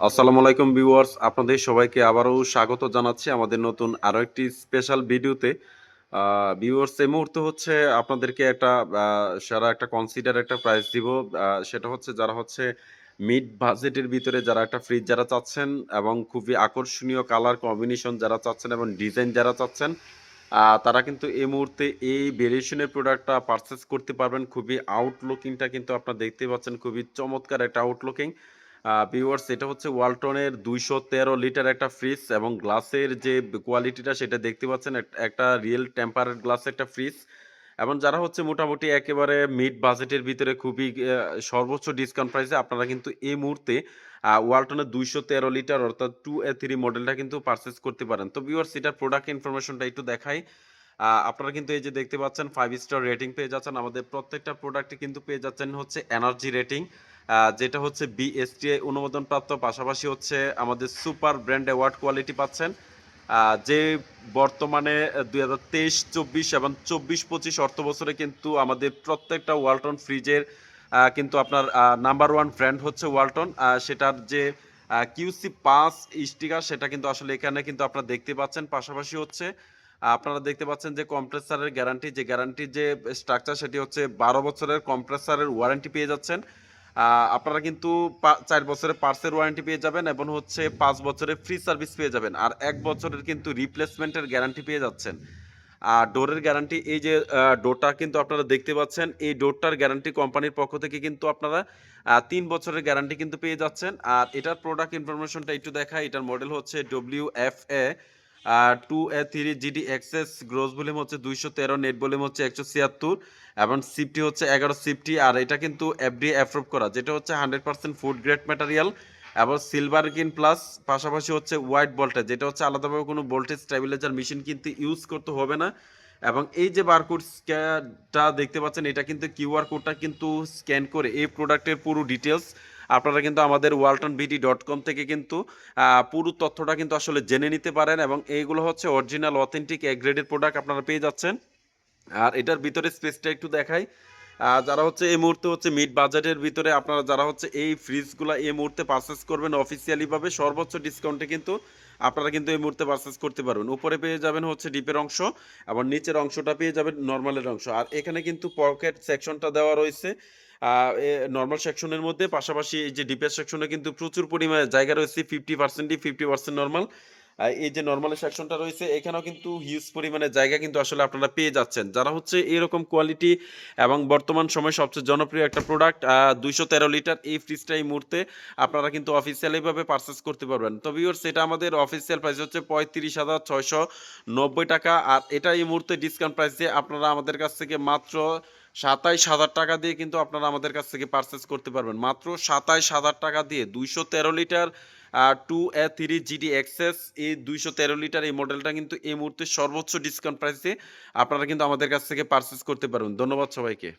আসসালামু আলাইকুম ভিউয়ার্স, আপনাদের সবাইকে আবারও স্বাগত জানাচ্ছি আমাদের নতুন আরও একটি স্পেশাল ভিডিওতে। ভিউয়ার্স, এই মুহূর্তে হচ্ছে আপনাদেরকে একটা সেরা একটা কনসিডার একটা প্রাইস দিব। সেটা হচ্ছে যারা হচ্ছে মিড বাজেটের ভিতরে যারা একটা ফ্রিজ যারা চাচ্ছেন এবং খুবই আকর্ষণীয় কালার কম্বিনেশন যারা চাচ্ছেন এবং ডিজাইন যারা চাচ্ছেন তারা কিন্তু এই মুহূর্তে এই ভেরিয়েশনের প্রোডাক্টটা পারচেস করতে পারবেন। খুবই আউটলুকিংটা কিন্তু আপনারা দেখতে পাচ্ছেন, খুবই চমৎকার একটা আউটলুকিং ভিউয়ার্স এটা হচ্ছে ওয়ালটনের দুইশো তেরো লিটার একটা ফ্রিজ এবং গ্লাসের যে কোয়ালিটিটা সেটা দেখতে পাচ্ছেন একটা রিয়েল টেম্পারেড গ্লাস একটা ফ্রিজ এবং যারা হচ্ছে মোটামুটি একেবারে মিড বাজেটের ভিতরে খুবই সর্বোচ্চ ডিসকাউন্ট প্রাইসে আপনারা কিন্তু এই মুহূর্তে ওয়ালটনের দুইশো তেরো লিটার অর্থাৎ টু এ থ্রি মডেলটা কিন্তু পারচেস করতে পারেন। তো ভিউয়ার্স এটার প্রোডাক্ট ইনফরমেশনটা একটু দেখাই। আপনারা কিন্তু এই যে দেখতে পাচ্ছেন ফাইভ স্টার রেটিং পেয়ে যাচ্ছেন। আমাদের প্রত্যেকটা প্রোডাক্টে কিন্তু পেয়ে যাচ্ছেন হচ্ছে এনার্জি রেটিং যেটা হচ্ছে বিএসটিআই অনুমোদন প্রাপ্ত পাশাপাশি হচ্ছে আমাদের সুপার ব্র্যান্ড অ্যাওয়ার্ড কোয়ালিটি পাচ্ছেন। যে বর্তমানে দুই হাজার তেইশ, চব্বিশ এবং চব্বিশ পঁচিশ অর্থ বছরে কিন্তু আমাদের প্রত্যেকটা ওয়ালটন ফ্রিজের কিন্তু আপনার নাম্বার ওয়ান ব্র্যান্ড হচ্ছে ওয়ালটন। সেটার যে কিউসি পাঁচ স্টিকার, সেটা কিন্তু আসলে এখানে কিন্তু আপনারা দেখতে পাচ্ছেন। পাশাপাশি হচ্ছে আপনারা দেখতে পাচ্ছেন যে কম্প্রেসারের গ্যারান্টি যে গ্যারান্টির যে স্ট্রাকচার সেটি হচ্ছে বারো বছরের কম্প্রেসারের ওয়ারেন্টি পেয়ে যাচ্ছেন। আপনারা কিন্তু চার বছরের পার্সের ওয়ারেন্টি পেয়ে যাবেন এবং হচ্ছে পাঁচ বছরের ফ্রি সার্ভিস পেয়ে যাবেন। আর এক বছরের কিন্তু রিপ্লেসমেন্টের গ্যারান্টি পেয়ে যাচ্ছেন। আর ডোরের গ্যারান্টি এই যে ডোরটা কিন্তু আপনারা দেখতে পাচ্ছেন, এই ডোরটার গ্যারান্টি কোম্পানির পক্ষ থেকে কিন্তু আপনারা তিন বছরের গ্যারান্টি কিন্তু পেয়ে যাচ্ছেন। আর এটার প্রোডাক্ট ইনফরমেশনটা একটু দেখা এটার মডেল হচ্ছে W F A two A three GD XS gross volume হচ্ছে দুইশো তেরো নেট ভলিউম হচ্ছে একশো ছিয়াত্তর এবং সিফটি হচ্ছে এগারো সিফটি আর এটা কিন্তু এফডিএ অ্যাপ্রুভ করা, যেটা হচ্ছে hundred percent food grade material এবং সিলভার কিন প্লাস পাশাপাশি হচ্ছে হোয়াইট ভোল্টেজ যেটা হচ্ছে আলাদাভাবে কোনো ভোল্টেজ স্টেবিলাইজার মেশিন কিন্তু ইউজ করতে হবে না। এবং এই যে বারকোড স্ক্যানটা দেখতে পাচ্ছেন, এটা কিন্তু কিউআর কোডটা কিন্তু স্ক্যান করে এই প্রোডাক্টের পুরো ডিটেলস আপনারা কিন্তু আমাদের ওয়ালটন বিডি ডট কম থেকে কিন্তু পুরো তথ্যটা কিন্তু আসলে জেনে নিতে পারেন এবং এইগুলো হচ্ছে অরিজিনাল অথেন্টিক এ প্রোডাক্ট আপনারা পেয়ে যাচ্ছেন। আর এটার ভিতরে স্পেসটা একটু দেখাই। যারা হচ্ছে এই মুহূর্তে হচ্ছে মিড বাজেটের ভিতরে আপনারা যারা হচ্ছে এই ফ্রিজগুলো এই মুহূর্তে পারচেস করবেন অফিসিয়ালিভাবে সর্বোচ্চ ডিসকাউন্টে কিন্তু আপনারা কিন্তু এই মুহূর্তে পারচেস করতে পারবেন। উপরে পেয়ে যাবেন হচ্ছে ডিপের অংশ আবার নিচের অংশটা পেয়ে যাবেন নর্মালের অংশ। আর এখানে কিন্তু পকেট সেকশনটা দেওয়া রয়েছে। নর্মাল সেকশনের মধ্যে পাশাপাশি এই যে ডিপের সেকশনে কিন্তু প্রচুর পরিমাণে জায়গা রয়েছে ফিফটি পার্সেন্টই ফিফটি পার্সেন্ট নর্মাল এই যে নর্মাল সেকশনটা রয়েছে, এখানেও কিন্তু হিউজ পরিমাণে জায়গা কিন্তু আসলে আপনারা পেয়ে যাচ্ছেন। যারা হচ্ছে এরকম কোয়ালিটি এবং বর্তমান সময়ে সবচেয়ে জনপ্রিয় একটা প্রোডাক্ট দুইশো তেরো লিটার এই ফ্রিজটা এই মুহূর্তে আপনারা কিন্তু অফিসিয়ালিভাবে পারচেস করতে পারবেন। তো ভিউয়ার্স এটা আমাদের অফিসিয়াল প্রাইস হচ্ছে পঁয়ত্রিশ হাজার ছয়শো নব্বই টাকা। আর এটা এই মুহূর্তে ডিসকাউন্ট প্রাইসে আপনারা আমাদের কাছ থেকে মাত্র সাতাইশ হাজার টাকা দিয়ে কিন্তু আপনারা আমাদের কাছ থেকে পারচেস করতে পারবেন। মাত্র সাতাইশ হাজার টাকা দিয়ে দুইশো তেরো litre two A three GD XS এই দুইশো তেরো লিটার এই মডেলটা কিন্তু এই মুহূর্তে সর্বোচ্চ ডিসকাউন্ট প্রাইসে আপনারা কিন্তু আমাদের কাছ থেকে পারচেস করতে পারবেন। ধন্যবাদ সবাইকে।